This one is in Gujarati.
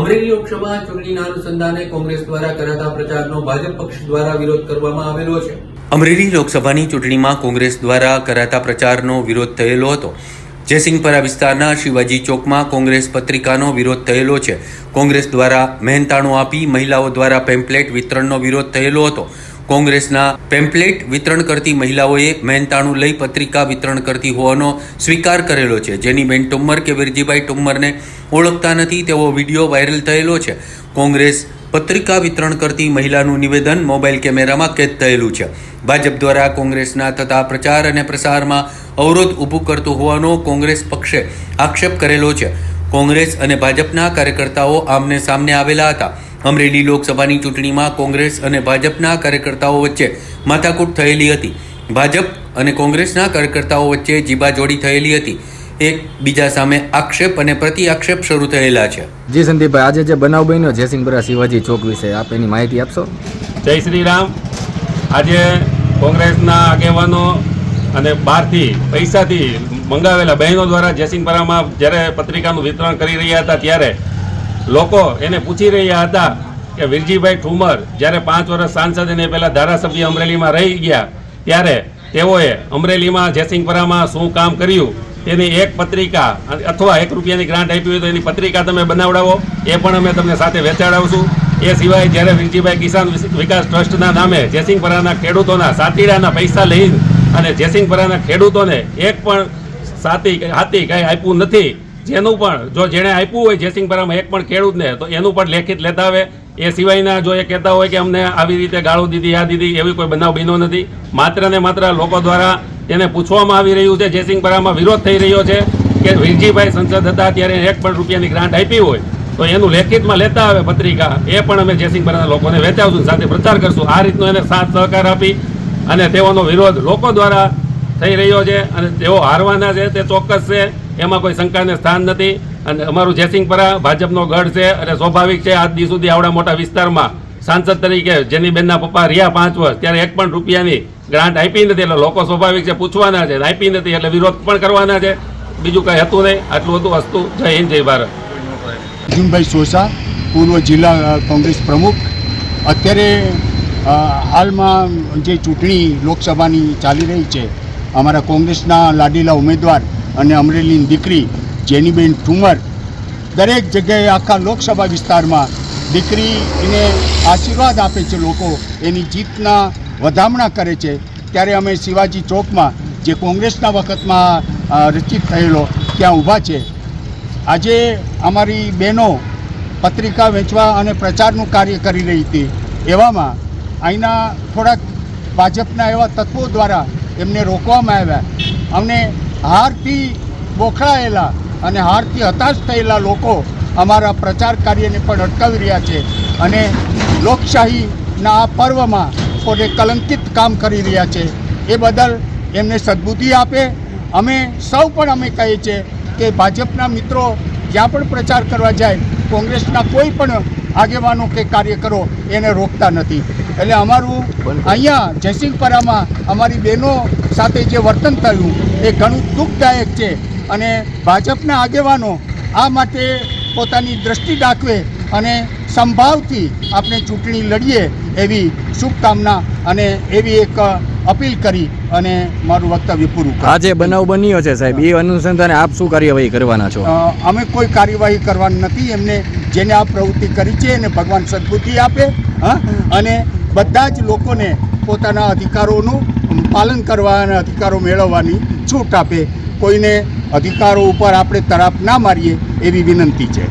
અમરેલી લોકસભા ચૂંટણીના અનુસંધાને કોંગ્રેસ દ્વારા કરાતા પ્રચારનો ભાજપ પક્ષ દ્વારા વિરોધ કરવામાં આવેલો છે. અમરેલી લોકસભાની ચૂંટણીમાં કોંગ્રેસ દ્વારા કરાતા પ્રચારનો વિરોધ થયેલો હતો. જયસિંહપરા વિસ્તારના શિવાજી ચોકમાં કોંગ્રેસ પત્રિકાનો વિરોધ થયેલો છે. કોંગ્રેસ દ્વારા મહેનતાણું આપી મહિલાઓ દ્વારા પેમ્પલેટ વિતરણનો વિરોધ થયેલો હતો. કોંગ્રેસના પેમ્પલેટ વિતરણ કરતી મહિલાઓએ મહેનતાણું લઈ પત્રિકા વિતરણ કરતી હોવાનો સ્વીકાર કરેલો છે. જેની બેન ટુમ્મર કે વિરજીભાઈ ટુમ્મરને ઓળખતા નથી તેવો વીડિયો વાયરલ થયેલો છે. કોંગ્રેસ પત્રિકા વિતરણ કરતી મહિલાનું નિવેદન મોબાઈલ કેમેરામાં કેદ થયેલું છે. ભાજપ દ્વારા કોંગ્રેસના થતા પ્રચાર અને પ્રસારમાં અવરોધ ઊભું કરતું હોવાનો કોંગ્રેસ પક્ષે આક્ષેપ કરેલો છે. કોંગ્રેસ અને ભાજપના કાર્યકર્તાઓ આમને સામને આવેલા હતા. અમરેલી લોકસભાની ચૂંટણીમાં કોંગ્રેસ અને ભાજપના કાર્યકર્તાઓ વચ્ચે માથાકૂટ થયેલી હતી. ભાજપ અને કોંગ્રેસના કાર્યકર્તાઓ વચ્ચે જીબાજોડી થયેલી હતી. એક બીજા સામે આક્ષેપ અને પ્રતિ આક્ષેપ શરૂ થયેલા છે. જી સંદીપભાઈ આજે જે બનાવ બન્યો જયસિંહપુરા શિવાજી ચોક વિશે આપ એની માહિતી આપશો? જય શ્રી રામ આજે કોંગ્રેસના આગેવાનો અને બહારથી પૈસાથી મંગાવેલા બહેનો દ્વારા જયસિંહપરામાં જ્યારે પત્રિકાનું વિતરણ કરી રહ્યા હતા ત્યારે લોકો એને પૂછી રહ્યા હતા કે વિરજીભાઈ ઠુમર જ્યારે પાંચ વર્ષ સાંસદ અને પહેલાં ધારાસભ્ય અમરેલીમાં રહી ગયા ત્યારે તેઓએ અમરેલીમાં જયસિંહપુરામાં શું કામ કર્યું? તેની એક પત્રિકા, અથવા એક રૂપિયાની ગ્રાન્ટ આપી હોય તો એની પત્રિકા તમે બનાવડાવો. એ પણ અમે તમને સાથે વેચાડાવશું. એ સિવાય જ્યારે વિરજીભાઈ કિસાન વિકાસ ટ્રસ્ટના નામે જેસિંગપરાના ખેડૂતોના સાતીડાના પૈસા લઈ અને જેસિંગપરાના ખેડૂતોને એક પણ સાતી હાથી કાંઈ આપ્યું નથી. જેનું પણ, જો જેણે આપ્યું હોય જેસિંગપરામાં એક પણ ખેડૂતને, તો એનું પણ લેખિત લેતા આવે. એ સિવાયના જો એ કહેતા હોય કે અમને આવી રીતે ગાળો દીધી, આ દીધી, એવી કોઈ બનાવ બન્યો નથી. માત્ર ને માત્ર લોકો દ્વારા તેને પૂછવામાં આવી રહ્યું છે, જયસિંહપરામાં વિરોધ થઈ રહ્યો છે કે વિરજીભાઈ સંસદ હતા ત્યારે એક પણ રૂપિયાની ગ્રાન્ટ આપી હોય, તો એનું લેખિતમાં લેતા આવે પત્રિકા. એ પણ અમે જયસિંહપરાના લોકોને વેચાવશું સાથે પ્રચાર કરશું. આ રીતનો એને સાથ સહકાર આપી અને તેઓનો વિરોધ લોકો દ્વારા થઈ રહ્યો છે અને તેઓ હારવાના છે, તે ચોક્કસ છે. એમાં કોઈ શંકાને સ્થાન નથી. અને અમારું જયસિંહપરા ભાજપનો ગઢ છે અને સ્વાભાવિક છે, આજ દી સુધી આવડા મોટા વિસ્તારમાં સાંસદ તરીકે જેની બેનના પપ્પા રહ્યા પાંચ વર્ષ, ત્યારે એક પણ રૂપિયાની ગ્રાન્ટ આપી નથી એટલે લોકો સ્વાભાવિક છે, પૂછવાના છે. આપી નથી એટલે વિરોધ પણ કરવાના છે. બીજું કંઈ હતું નહીં. આટલું હતું વસ્તુ. જય હિન્દ, જય ભારત. અર્જુનભાઈ સોસા, પૂર્વ જિલ્લા કોંગ્રેસ પ્રમુખ. અત્યારે હાલમાં જે ચૂંટણી લોકસભાની ચાલી રહી છે, અમારા કોંગ્રેસના લાડીલા ઉમેદવાર અને અમરેલીની દીકરી જેનીબેન ઠુમર, દરેક જગ્યાએ આખા લોકસભા વિસ્તારમાં દીકરીને આશીર્વાદ આપે છે લોકો. એની જીતના વધામણા કરે છે, ત્યારે અમે શિવાજી ચોકમાં, જે કોંગ્રેસના વખતમાં રચિત થયેલો, ત્યાં ઊભા છે. આજે અમારી બહેનો પત્રિકા વેચવા અને પ્રચારનું કાર્ય કરી રહી હતી. એવામાં અહીંના થોડાક ભાજપના એવા તત્વો દ્વારા એમને રોકવામાં આવ્યા. અમને હારથી બોખળાયેલા અને હારથી હતાશ થયેલા લોકો અમારા પ્રચાર કાર્યને પણ અટકાવી રહ્યા છે. અને લોકશાહીના આ પર્વમાં પોતે કલંકિત કામ કરી રહ્યા છે. એ બદલ એમને સદબુદ્ધિ આપે. અમે સૌ પણ અમે કહીએ છીએ કે ભાજપના મિત્રો જ્યાં પણ પ્રચાર કરવા જાય, કોંગ્રેસના કોઈ પણ આગેવાનો કે કાર્યકરો એને રોકતા નથી. એટલે અમારું અહીંયા જયસિંહપરામાં અમારી બહેનો સાથે જે વર્તન થયું, એ ઘણું દુઃખદાયક છે. અને ભાજપના આગેવાનો આ માટે પોતાની દ્રષ્ટિ દાખવે અને સંભાવથી આપણે ચૂંટણી લડીએ એવી શુભકામના અને એવી એક અપીલ કરી અને મારું વક્તવ્ય પૂરું આ આજે બનાવ બન્યો છે સાહેબ. એ અનુસંધાને આપ શું કાર્યવાહી કરવાના છો? અમે કોઈ કાર્યવાહી કરવાની નથી. એમને જેને આ પ્રવૃત્તિ કરી છે એને ભગવાન સદબુદ્ધિ આપે હા. અને બધા જ લોકોને પોતાના અધિકારોનું પાલન કરવા અને અધિકારો મેળવવાની છૂટ આપે. કોઈને અધિકારો ઉપર આપણે તરાપ ના મારીએ એવી વિનંતી છે.